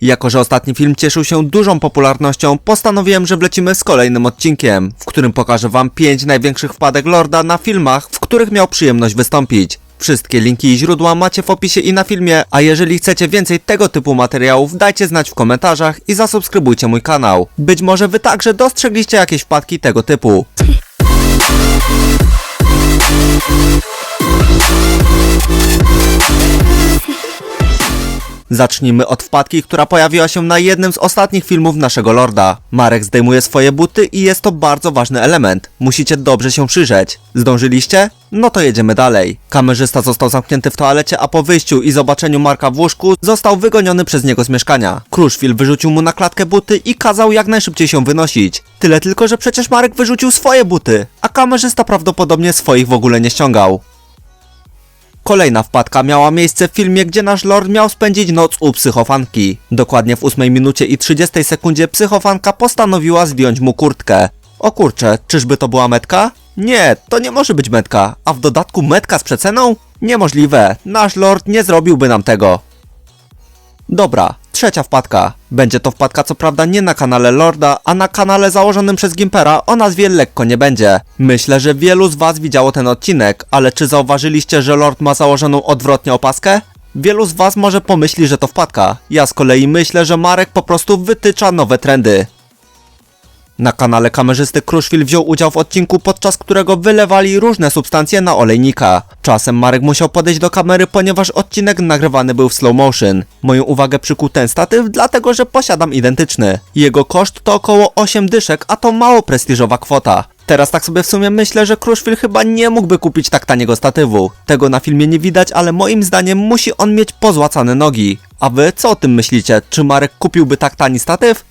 Jako, że ostatni film cieszył się dużą popularnością, postanowiłem, że wlecimy z kolejnym odcinkiem, w którym pokażę wam 5 największych wpadek Lorda na filmach, w których miał przyjemność wystąpić. Wszystkie linki i źródła macie w opisie i na filmie, a jeżeli chcecie więcej tego typu materiałów, dajcie znać w komentarzach i zasubskrybujcie mój kanał. Być może wy także dostrzegliście jakieś wpadki tego typu. Zacznijmy od wpadki, która pojawiła się na jednym z ostatnich filmów naszego Lorda. Marek zdejmuje swoje buty i jest to bardzo ważny element. Musicie dobrze się przyjrzeć. Zdążyliście? No to jedziemy dalej. Kamerzysta został zamknięty w toalecie, a po wyjściu i zobaczeniu Marka w łóżku został wygoniony przez niego z mieszkania. Kruszwil wyrzucił mu na klatkę buty i kazał jak najszybciej się wynosić. Tyle tylko, że przecież Marek wyrzucił swoje buty, a kamerzysta prawdopodobnie swoich w ogóle nie ściągał. Kolejna wpadka miała miejsce w filmie, gdzie nasz lord miał spędzić noc u psychofanki. Dokładnie w 8 minucie i 30 sekundzie psychofanka postanowiła zdjąć mu kurtkę. O kurczę, czyżby to była metka? Nie, to nie może być metka, a w dodatku metka z przeceną? Niemożliwe, nasz lord nie zrobiłby nam tego. Dobra, trzecia wpadka. Będzie to wpadka co prawda nie na kanale Lorda, a na kanale założonym przez Gimpera o nazwie Lekko nie będzie. Myślę, że wielu z was widziało ten odcinek, ale czy zauważyliście, że Lord ma założoną odwrotnie opaskę? Wielu z was może pomyśli, że to wpadka. Ja z kolei myślę, że Marek po prostu wytycza nowe trendy. Na kanale kamerzysty Kruszwil wziął udział w odcinku, podczas którego wylewali różne substancje na olejnika. Czasem Marek musiał podejść do kamery, ponieważ odcinek nagrywany był w slow motion. Moją uwagę przykuł ten statyw, dlatego że posiadam identyczny. Jego koszt to około 8 dyszek, a to mało prestiżowa kwota. Teraz tak sobie w sumie myślę, że Kruszwil chyba nie mógłby kupić tak taniego statywu. Tego na filmie nie widać, ale moim zdaniem musi on mieć pozłacane nogi. A wy co o tym myślicie? Czy Marek kupiłby tak tani statyw?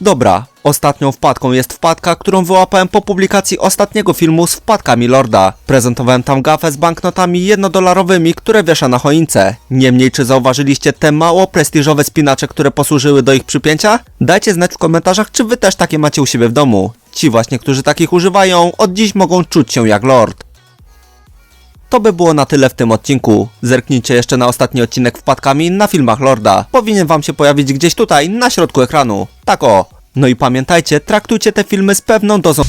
Dobra, ostatnią wpadką jest wpadka, którą wyłapałem po publikacji ostatniego filmu z wpadkami Lorda. Prezentowałem tam gafę z banknotami jednodolarowymi, które wiesza na choince. Niemniej, czy zauważyliście te mało prestiżowe spinacze, które posłużyły do ich przypięcia? Dajcie znać w komentarzach, czy wy też takie macie u siebie w domu. Ci właśnie, którzy takich używają, od dziś mogą czuć się jak Lord. To by było na tyle w tym odcinku. Zerknijcie jeszcze na ostatni odcinek wpadkami na filmach Lorda. Powinien wam się pojawić gdzieś tutaj, na środku ekranu. Tak o. No i pamiętajcie, traktujcie te filmy z pewną dozą...